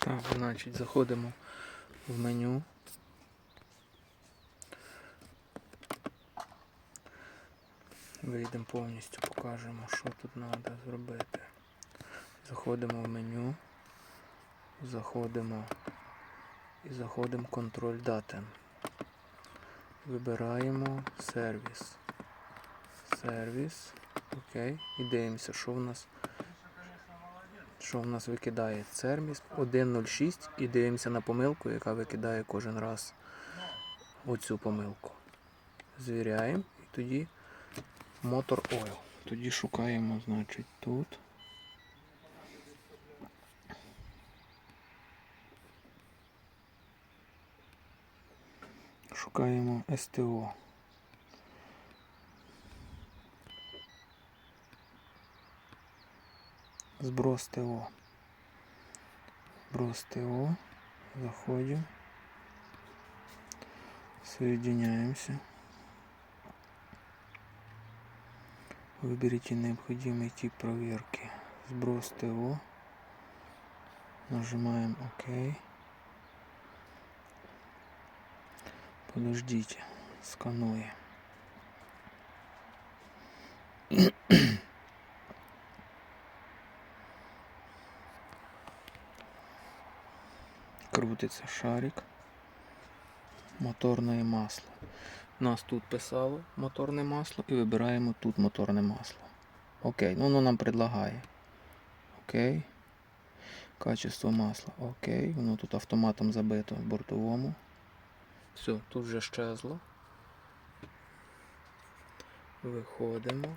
Так, значить, заходимо в меню. Вийдемо повністю, покажемо, що тут треба зробити. Заходимо в меню, заходимо і заходимо в контроль дати. Вибираємо сервіс. Сервіс. Окей. І дивимося, що в нас. Що в нас викидає сервіс 1.06 і дивимося на помилку, яка викидає кожен раз оцю помилку. Звіряємо і тоді Motor Oil. Тоді шукаємо, значить, тут. Шукаємо СТО. Зброс ТО. Зброс ТО. Заходим. Соединяемся. Выберите необходимый тип проверки. Сброс ТО. Нажимаем ОК. Подождите. Сканує. Крутиться шарик. Моторне масло. Нас тут писало моторне масло і вибираємо тут моторне масло. Окей, ну воно нам предлагає. Окей. Качество масла. Окей. Воно тут автоматом забито в бортовому. Все, тут вже щезло. Виходимо.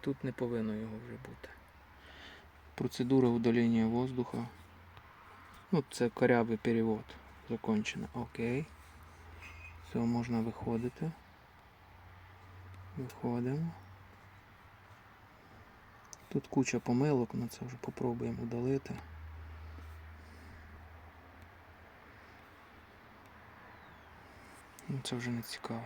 Тут не повинно його вже бути. Процедура удалення воздуха. Ну, це корявий перевод. Закончено. Окей. Все, можна виходити. Виходимо. Тут куча помилок, на це вже попробуємо удалити. Ну, це вже не цікаво.